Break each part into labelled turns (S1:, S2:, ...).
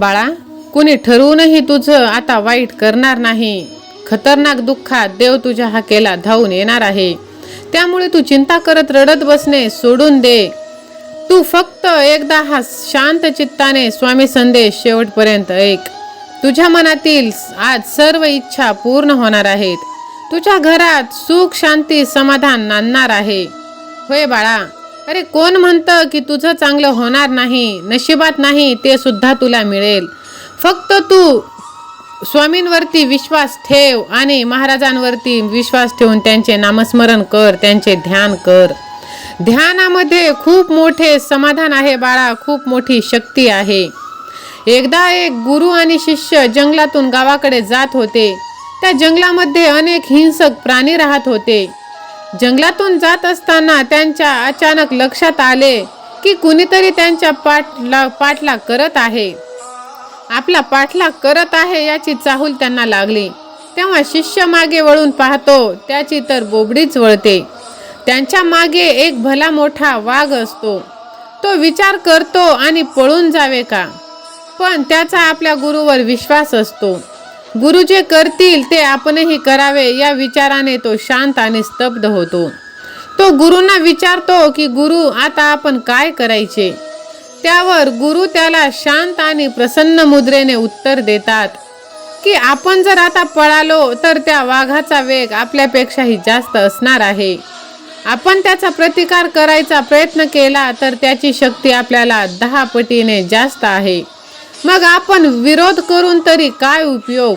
S1: बाळा कुणी ठरवूनही तुझं आता वाईट करणार नाही. खतरनाक दुःखात देव तुझ्या हाकेला धावून येणार आहे. त्यामुळे तू चिंता करत रडत बसणे सोडून दे. तू फक्त एकदा हा शांत चित्ताने स्वामी संदेश शेवटपर्यंत ऐक. तुझ्या मनातील आज सर्व इच्छा पूर्ण होणार आहेत. तुझ्या घरात सुख शांती समाधान नांदणार आहे. होय बाळा. अरे कोण म्हणतं की तुझं चांगलं होणार नाही नशिबात नाही ते सुद्धा तुला मिळेल. फक्त तू स्वामींवरती विश्वास ठेव आणि महाराजांवरती विश्वास ठेवून त्यांचे नामस्मरण कर त्यांचे ध्यान कर. ध्यानामध्ये खूप मोठे समाधान आहे बाळा खूप मोठी शक्ती आहे. एकदा एक गुरु आणि शिष्य जंगलातून गावाकडे जात होते. त्या जंगलामध्ये अनेक हिंसक प्राणी राहत होते. जंगलातून जात असताना त्यांच्या अचानक लक्षात आले की कुणीतरी त्यांच्या पाठला पाठलाग करत आहे. आपला पाठलाग करत आहे याची चाहूल त्यांना लागली. तेव्हा शिष्य मागे वळून पाहतो त्याची तर बोबडीच वळते. त्यांच्या मागे एक भला मोठा वाघ असतो. तो विचार करतो आणि पळून जावे का? पण त्याचा आपल्या गुरुवर विश्वास असतो. गुरु जे करतील ते आपणही करावे या विचाराने तो शांत आणि स्तब्ध होतो. तो गुरुंना विचारतो की गुरु आता आपण काय करायचे? त्यावर गुरु त्याला शांत आणि प्रसन्न मुद्रेने उत्तर देतात की आपण जर आता पळालो तर त्या वाघाचा वेग आपल्यापेक्षाही जास्त असणार आहे. आपण त्याचा प्रतिकार करायचा प्रयत्न केला तर त्याची शक्ती आपल्याला दहा पटीने जास्त आहे. मग आपण विरोध करून तरी काय उपयोग?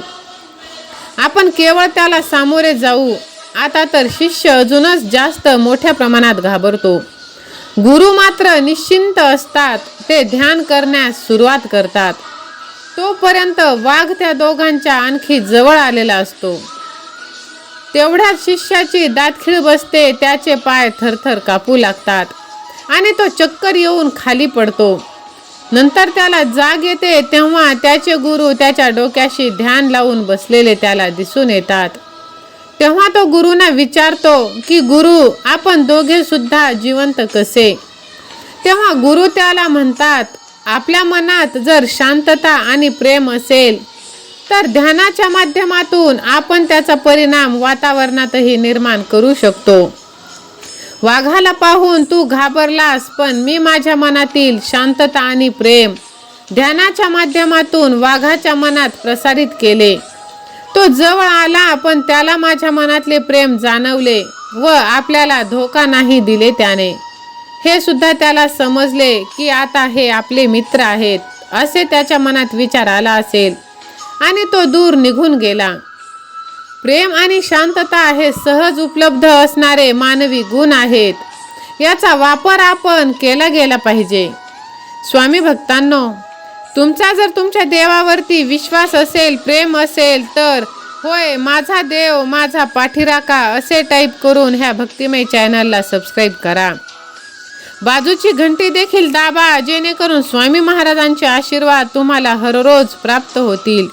S1: आपण केवळ त्याला सामोरे जाऊ. आता तर शिष्य अजूनच जास्त मोठ्या प्रमाणात घाबरतो. गुरु मात्र निश्चिंत असतात. ते ध्यान करण्यास सुरुवात करतात. तोपर्यंत वाघ त्या दोघांच्या आणखी जवळ आलेला असतो. तेवढ्यात शिष्याची दातखीळ बसते त्याचे पाय थरथर कापू लागतात आणि तो चक्कर येऊन खाली पडतो. नंतर त्याला जाग येते तेव्हा त्याचे गुरु त्याच्या डोक्याशी ध्यान लावून बसलेले त्याला दिसून येतात. तेव्हा तो गुरुना विचारतो की गुरु आपण दोघे सुद्धा जिवंत कसे? तेव्हा गुरु त्याला म्हणतात आपल्या मनात जर शांतता आणि प्रेम असेल तर ध्यानाच्या माध्यमातून आपण त्याचा परिणाम वातावरणातही निर्माण करू शकतो. वाघाला पाहून तू घाबरलास पण मी माझ्या मनातील शांतता आणि प्रेम ध्यानाच्या माध्यमातून वाघाच्या मनात प्रसारित केले. तो जवळ आला पण त्याला माझ्या मनातले प्रेम जाणवले व आपल्याला धोका नाही दिले त्याने. हे सुद्धा त्याला समजले की आता हे आपले मित्र आहेत असे त्याच्या मनात विचार आला असेल आणि तो दूर निघून गेला. प्रेम आणि शांतता हे सहज उपलब्ध असणारे मानवी गुण आहेत. याचा वापर आपण केला गेला पाहिजे. स्वामी भक्तांनो तुमचा जर तुमच्या देवावरती विश्वास असेल प्रेम असेल तर होय माझा देव माझा पाठीराका असे टाईप करून ह्या भक्तिमय चॅनलला सबस्क्राईब करा. बाजूची घंटी देखील दाबा जेणेकरून स्वामी महाराजांचे आशीर्वाद तुम्हाला हररोज प्राप्त होतील.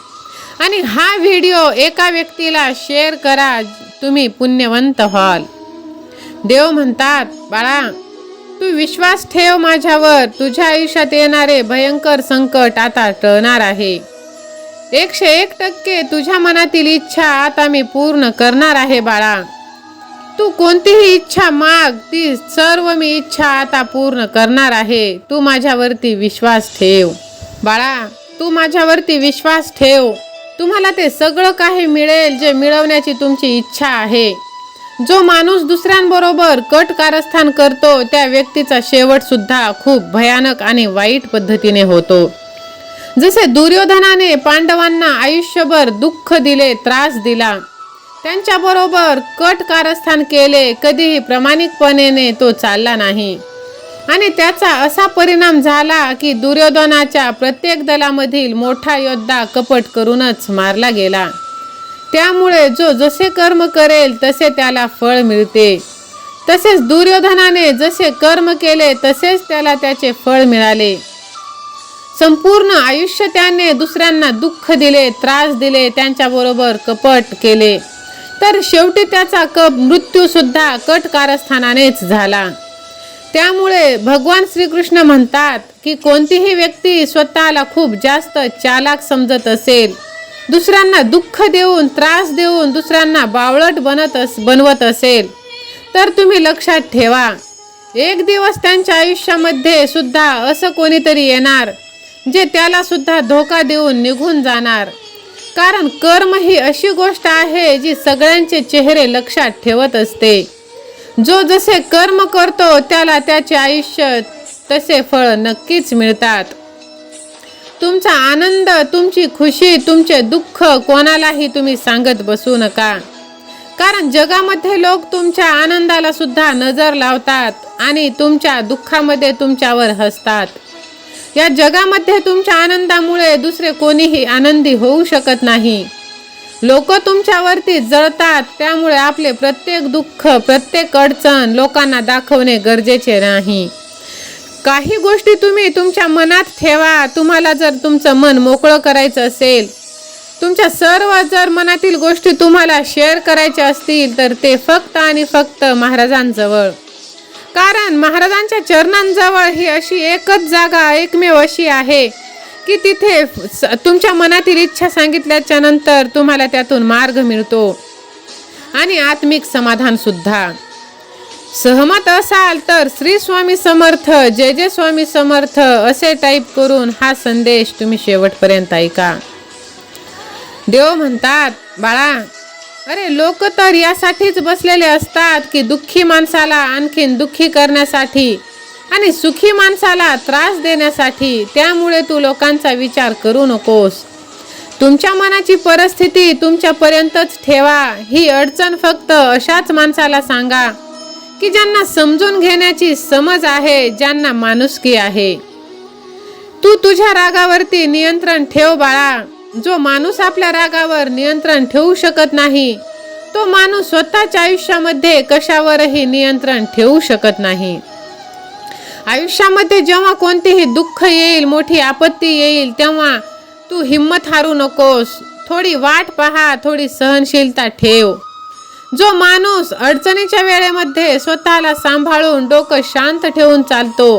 S1: आणि हा व्हिडिओ एका व्यक्तीला शेअर करा. तुम्ही पुण्यवंत व्हाल. देव म्हणतात बाळा तू विश्वास ठेव माझ्यावर. तुझ्या आयुष्यात येणारे भयंकर संकट आता टळणार आहे. एकशे एक टक्के तुझ्या मनातील इच्छा आता मी पूर्ण करणार आहे बाळा. तू कोणतीही इच्छा माग ती सर्व मी इच्छा आता पूर्ण करणार आहे. तू माझ्यावरती विश्वास ठेव. बाळा तू माझ्यावरती विश्वास ठेव. तुम्हाला ते सगळं काही मिळेल जे मिळवण्याची तुमची इच्छा आहे. जो माणूस दुसऱ्यांबरोबर कट कारस्थान करतो त्या व्यक्तीचा शेवट सुद्धा खूप भयानक आणि वाईट पद्धतीने होतो. जसे दुर्योधनाने पांडवांना आयुष्यभर दुःख दिले त्रास दिला त्यांच्याबरोबर कट कारस्थान केले कधीही प्रामाणिकपणेने तो चालला नाही. आणि त्याचा असा परिणाम झाला की दुर्योधनाच्या प्रत्येक दलामधील मोठा योद्धा कपट करूनच मारला गेला. त्यामुळे जो जसे कर्म करेल तसे त्याला फळ मिळते. तसेच दुर्योधनाने जसे कर्म केले तसेच त्याला त्याचे फळ मिळाले. संपूर्ण आयुष्य त्याने दुसऱ्यांना दुःख दिले त्रास दिले त्यांच्याबरोबर कपट केले. तर शेवटी त्याचा कप मृत्यूसुद्धा कट कारस्थानानेच झाला. त्यामुळे भगवान श्रीकृष्ण म्हणतात की कोणतीही व्यक्ती स्वतःला खूप जास्त चालाक समजत असेल दुसऱ्यांना दुःख देऊन त्रास देऊन दुसऱ्यांना बावळट बनत अस बनवत असेल तर तुम्ही लक्षात ठेवा. एक दिवस त्यांच्या आयुष्यामध्ये सुद्धा असं कोणीतरी येणार जे त्याला सुद्धा धोका देऊन निघून जाणार. कारण कर्म ही अशी गोष्ट आहे जी सगळ्यांचे चेहरे लक्षात ठेवत असते. जो जसे कर्म करतो त्याला त्याचे आयुष्य तसे फळ नक्कीच मिळतात. तुमचा आनंद तुमची खुशी तुमचे दुःख कोणालाही तुम्ही सांगत बसू नका. कारण जगामध्ये लोक तुमच्या आनंदाला सुद्धा नजर लावतात आणि तुमच्या दुःखामध्ये तुमच्यावर हसतात. या जगामध्ये तुमच्या आनंदामुळे दुसरे कोणीही आनंदी होऊ शकत नाही. लोक तुमच्यावरती जळतात त्यामुळे आपले प्रत्येक दुःख प्रत्येक अडचण लोकांना दाखवणे गरजेचे नाही. काही गोष्टी तुम्ही तुमच्या मनात ठेवा तुम्हाला जर तुमचं मन मोकळं करायचं असेल तुमच्या सर्व जर मनातील गोष्टी तुम्हाला शेअर करायच्या असतील तर ते फक्त आणि फक्त महाराजांजवळ. कारण महाराजांच्या चरणांजवळ ही अशी एकच जागा एकमेव अशी आहे की तिथे स- तुमच्या मनातील इच्छा सांगितल्याच्या नंतर तुम्हाला त्यातून मार्ग मिळतो. आणि आत्मिक समाधान सुद्धा. सहमत असाल तर श्री स्वामी समर्थ जय जय स्वामी समर्थ असे टाईप करून हा संदेश तुम्ही शेवटपर्यंत ऐका. देव म्हणतात बाळा अरे लोक तर यासाठीच बसलेले असतात की दुःखी माणसाला आणखीन दुःखी करण्यासाठी आणि सुखी माणसाला त्रास देण्यासाठी त्यामुळे तू लोकांचा विचार करू नकोस. तुमच्या मनाची परिस्थिती तुमच्यापर्यंतच ठेवा. ही अडचण फक्त अशाच माणसाला सांगा की ज्यांना समजून घेण्याची समज आहे ज्यांना माणुसकी आहे. तू तुझ्या रागावरती नियंत्रण ठेव बाळा. जो माणूस आपल्या रागावर नियंत्रण ठेवू शकत नाही तो माणूस स्वतःच्या आयुष्यामध्ये कशावरही नियंत्रण ठेवू शकत नाही. आयुष्यामध्ये जेव्हा कोणतेही दुःख येईल मोठी आपत्ती येईल तेव्हा तू हिंमत हारू नकोस. थोडी वाट पहा थोडी सहनशीलता ठेव. जो माणूस अडचणीच्या वेळेमध्ये स्वतःला सांभाळून डोकं शांत ठेवून चालतो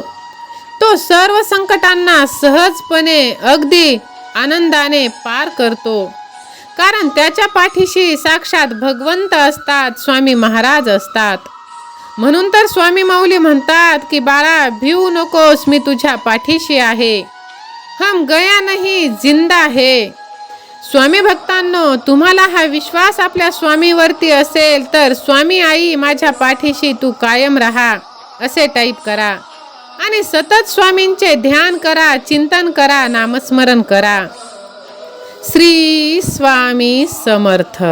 S1: तो सर्व संकटांना सहजपणे अगदी आनंदाने पार करतो. कारण त्याच्या पाठीशी साक्षात भगवंत असतात स्वामी महाराज असतात. म्हणून तर स्वामी माऊली म्हणतात की बाळा भिवू नकोस मी तुझ्या पाठीशी आहे. हम गया नाही जिंदा आहे स्वामी भक्तांनो तुम्हाला हा विश्वास आपल्या स्वामीवरती असेल तर स्वामी आई माझ्या पाठीशी तू कायम राहा असे टाईप करा. आणि सतत स्वामींचे ध्यान करा चिंतन करा नामस्मरण करा. श्री स्वामी समर्थ.